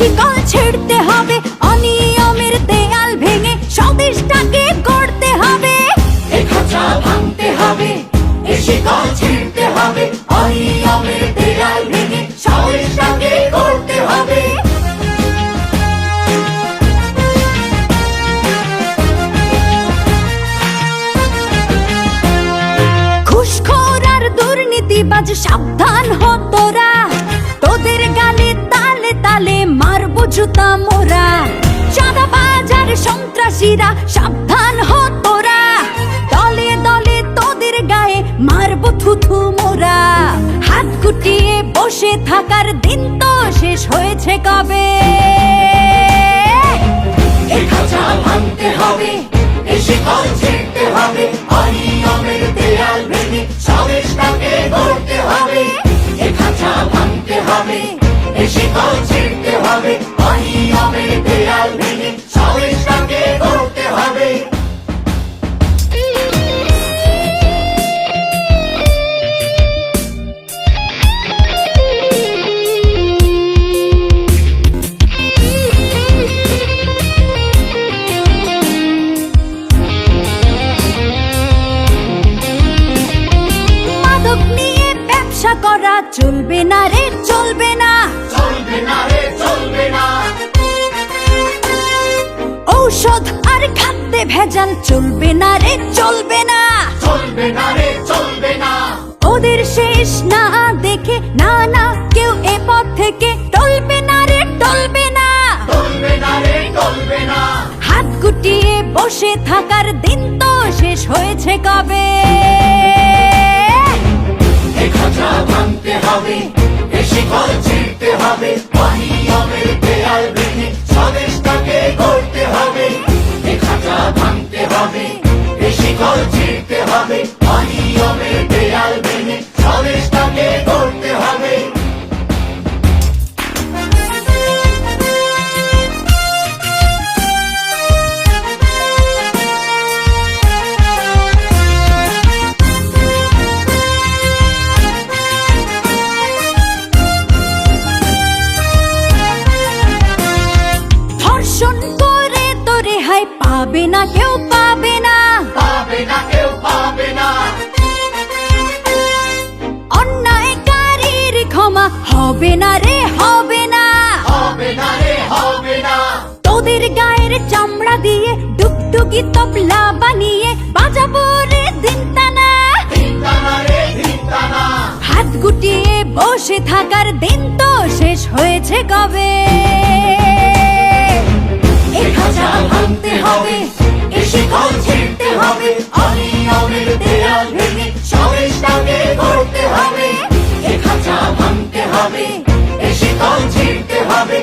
শিকল ছিঁড়তে হবে। অনিয়মের দেয়াল ভেঙে স্বদেশটাকে গড়তে হবে। এ খাঁচা ভাঙতে হবে শিকল ছিঁড়তে হবে। অনিয়মের দেয়াল ভেঙে সবেশটাকে করতে হবে। আর দুর্নীতিবাজ সাবধান হ জুতা মোরা চাঁদাবাজ আর সন্ত্রাসীরা সাবধান হ তোরা। দলে দলে তোদের গায়ে মারবো থুথু মোরা। হাত গুটিয়ে বসে থাকার দিন তো শেষ হয়েছে কবে? এ খাঁচা ভাঙতে হবে, এ শিকল ছিঁড়তে হবে, অনিয়মের দেয়াল ভেঙে সবেশটাকে করতে হবে। এ খাঁচা ভাঙতে হবে, এ শিকল চলবে না রে চলবে না। চলবে না রে চলবে না। ঔষধ আর খাদ্যে ভেজাল চলবে না রে চলবে না। চলবে না রে চলবে না। ওদের শেষ না দেখে না না কেউ এ পথ থেকে টলবে না রে টলবে না। চলবে না রে চলবে না। হাত গুটিয়ে বসে থাকার দিন তো শেষ হয়েছে কবে? হবে। এ শিকল ছিঁড়তে হবে। অনিয়মের দেয়াল ভেঙে স্বদেশটাকে গড়তে হবে। এ খাঁচা ভাঙতে হবে। এ শিকল ছিঁড়তে হবে। পাবে না কেউ পাবে না। পাবে না কেউ পাবে না। অন্যায়কারীর ক্ষমা হবে না রে হবে না। হবে না রে হবে না। তোদের গায়ের চামড়া দিয়ে ডুগডুগি তবলা বানিয়ে বাজাবো রে দিনতানা চিন্তানা রে চিন্তানা হাত গুটিয়ে বসে থাকার দিন তো শেষ হয়েছে কবে? হবে